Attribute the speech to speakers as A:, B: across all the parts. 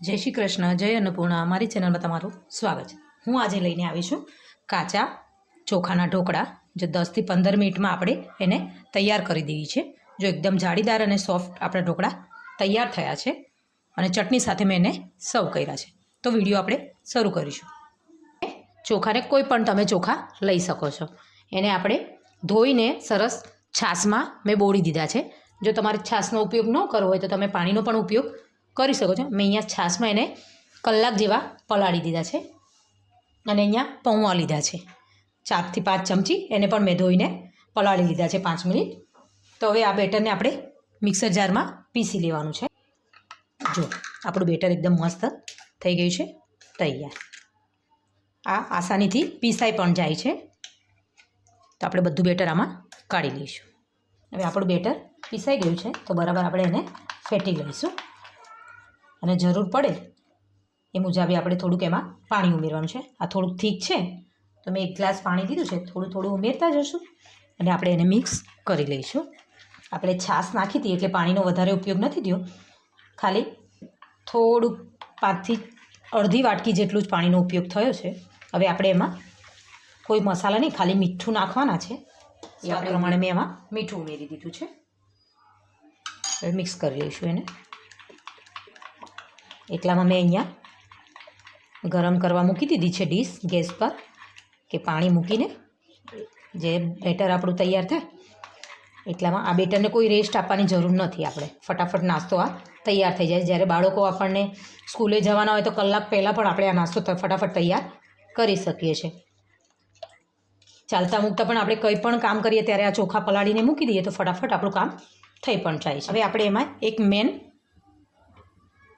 A: જય શ્રી કૃષ્ણ, જય અન્નપૂર્ણા. મારી ચેનલમાં તમારું સ્વાગત હું આજે લઈને આવી છું કાચા ચોખાના ઢોકળા. જે દસથી પંદર મિનિટમાં આપણે એને તૈયાર કરી દેવી છે. જો એકદમ જાળીદાર અને સોફ્ટ આપણા ઢોકળા તૈયાર થયા છે અને ચટણી સાથે મેં એને સર્વ કર્યા છે. તો વીડિયો આપણે શરૂ કરીશું. ચોખાને કોઈ પણ તમે ચોખા લઈ શકો છો. એને આપણે ધોઈને સરસ છાશમાં મેં બોળી દીધા છે. જો તમારે છાશનો ઉપયોગ ન કરવો હોય તો તમે પાણીનો પણ ઉપયોગ કરી શકો છો. મેં અહીંયા છાશમાં એને કલાક જેવા પલાળી દીધા છે. અને અહીંયા પૌવા લીધા છે. ચારથી પાંચ ચમચી એને પણ મેં ધોઈને પલાળી લીધા છે પાંચ મિનિટ. તો હવે આ બેટરને આપણે મિક્સર જારમાં પીસી લેવાનું છે. જો, આપણું બેટર એકદમ મસ્ત થઈ ગયું છે. તૈયાર. આ આસાનીથી પીસાઈ પણ જાય છે. તો આપણે બધું બેટર આમાં કાઢી લઈશું. હવે આપણું બેટર પીસાઈ ગયું છે. તો બરાબર આપણે એને ફેટી લઈશું. અને જરૂર પડે એ મુજબ આપણે થોડુંક એમાં પાણી ઉમેરવાનું છે. આ થોડુંક થીક છે. તો મેં એક ગ્લાસ પાણી દીધું છે. થોડું થોડું ઉમેરતા જશું અને આપણે એને મિક્સ કરી લઈશું. આપણે છાશ નાખી હતી એટલે પાણીનો વધારે ઉપયોગ નથી થયો. ખાલી થોડુંક પાંચથી અડધી વાટકી જેટલું જ પાણીનો ઉપયોગ થયો છે. હવે આપણે એમાં કોઈ મસાલા નહીં ખાલી મીઠું નાખવાના છે. એ પ્રમાણે મેં એમાં મીઠું ઉમેરી દીધું છે. હવે મિક્સ કરી લઈશું એને. એટલામાં મેં અહીંયા ગરમ કરવા મૂકી દીધી છે ડીશ ગેસ પર, કે પાણી મૂકીને. જે બેટર આપણું તૈયાર થાય, એટલામાં આ બેટરને કોઈ રેસ્ટ આપવાની જરૂર નથી આપણે. ફટાફટ નાસ્તો આ તૈયાર થઈ જાય. જ્યારે બાળકો આપણને સ્કૂલે જવાના હોય તો કલાક પહેલાં પણ આપણે આ નાસ્તો ફટાફટ તૈયાર કરી શકીએ છીએ. ચાલતા મૂકતા પણ આપણે કંઈ પણ કામ કરીએ ત્યારે આ ચોખા પલાળીને મૂકી દઈએ તો ફટાફટ આપણું કામ થઈ પણ જાય છે. હવે આપણે એમાં એક મેન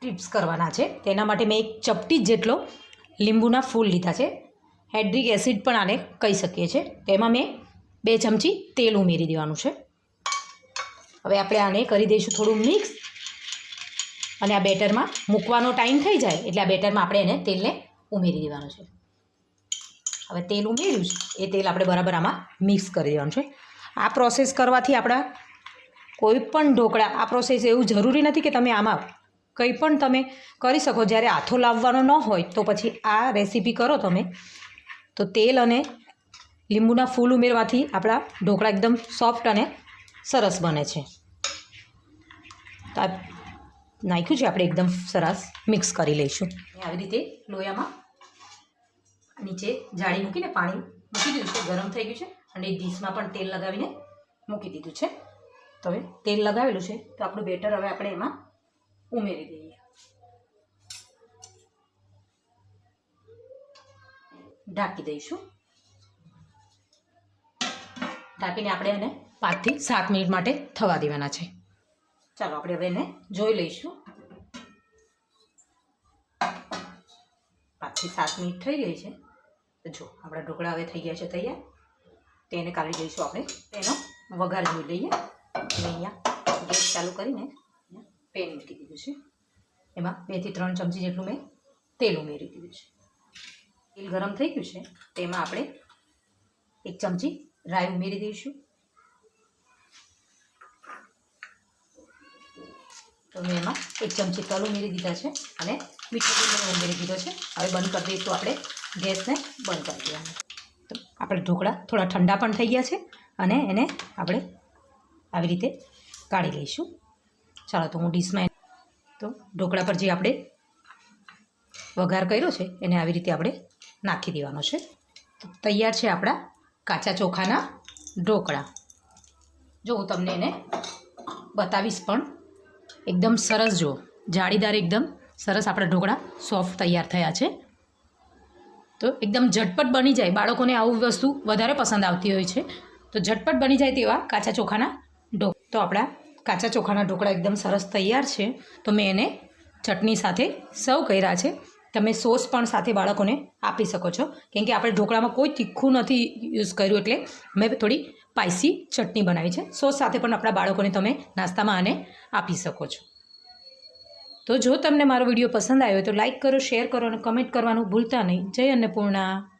A: ટિપ્સ કરવાના છે. તેના માટે મેં એક ચપટી જેટલો લીંબુના ફૂલ લીધા છે. હેડ્રિક એસિડ પણ આને કહી શકીએ છીએ તેમાં મેં બે ચમચી તેલ ઉમેરી દેવાનું છે. હવે આપણે આને કરી દઈશું થોડું મિક્સ. અને આ બેટરમાં મૂકવાનો ટાઈમ થઈ જાય એટલે આ બેટરમાં આપણે એને તેલને ઉમેરી દેવાનું છે. હવે તેલ ઉમેર્યું છે. એ તેલ આપણે બરાબર આમાં મિક્સ કરી દેવાનું છે. આ પ્રોસેસ કરવાથી આપણા કોઈ પણ ઢોકળા, આ પ્રોસેસ એવું જરૂરી નથી કે તમે આમાં કંઈ પણ તમે કરી શકો. જ્યારે હાથો લાવવાનો ન હોય તો પછી આ રેસીપી કરો તમે. તો તેલ અને લીંબુના ફૂલ ઉમેરવાથી આપણા ઢોકળા એકદમ સોફ્ટ અને સરસ બને છે. તો આ નાખ્યું છે. આપણે એકદમ સરસ મિક્સ કરી લઈશું. આવી રીતે લોયામાં નીચે જાળી મૂકીને પાણી મૂકી દીધું છે. ગરમ થઈ ગયું છે. અને ડીશમાં પણ તેલ લગાવીને મૂકી દીધું છે. તો હવે તેલ લગાવેલું છે. તો આપણું બેટર હવે આપણે એમાં ઉમેરી દઈએ ઢાંકી દઈશું ઢાંકીને આપણે એને પાંચથી સાત મિનિટ માટે થવા દેવાના છે. ચાલો આપણે હવે એને જોઈ લઈશું. પાંચથી સાત મિનિટ થઈ ગઈ છે. જો આપણા ઢોકળા હવે થઈ ગયા છે તૈયાર. તેને કાઢી દઈશું આપણે. તેનો વઘાર જોઈ લઈએ. અને અહીંયા ગેસ ચાલુ કરીને પેન મૂકી દીધું છે. એમાં બેથી ત્રણ ચમચી જેટલું મેં તેલ ઉમેરી દીધું છે. તેલ ગરમ થઈ ગયું છે, તેમાં આપણે એક ચમચી રાઈ ઉમેરી દઈશું. તો મેં એમાં એક ચમચી તલ ઉમેરી દીધા છે અને મીઠો લીમડો ઉમેરી દીધો છે. હવે બંધ કરી દઈશું આપણે ગેસને બંધ કરી દેવાનું. તો આપણે ઢોકળા થોડા ઠંડા પણ થઈ ગયા છે અને એને આપણે આવી રીતે કાઢી લઈશું. ચાલો તો હું ડીશમાં તો ઢોકળા પર જે આપણે વઘાર કર્યો છે, એને આવી રીતે આપણે નાખી દેવાનો છે. તો તૈયાર છે આપણા કાચા ચોખાના ઢોકળા. જો હું તમને એને બતાવીશ પણ. એકદમ સરસ જો, જાળીદાર એકદમ સરસ આપણા ઢોકળા સોફ્ટ તૈયાર થયા છે. તો એકદમ ઝટપટ બની જાય, બાળકોને આવું વસ્તુ વધારે પસંદ આવતી હોય છે. તો ઝટપટ બની જાય તેવા કાચા ચોખાના ઢોક તો આપણા કાચા ચોખાના ઢોકળા એકદમ સરસ તૈયાર છે. તો મેં એને ચટણી સાથે સર્વ કર્યા છે. તમે સોસ પણ સાથે બાળકોને આપી શકો છો. કેમ કે આપણે ઢોકળામાં કોઈ તીખું નથી યુઝ કર્યું એટલે મેં થોડી સ્પાઇસી ચટણી બનાવી છે. સોસ સાથે પણ આપણા બાળકોને તમે નાસ્તામાં આને આપી શકો છો. તો જો તમને મારો વીડિયો પસંદ આવ્યો તો લાઈક કરો, શેર કરો અને કમેન્ટ કરવાનું ભૂલતા નહીં. જય અન્નપૂર્ણા.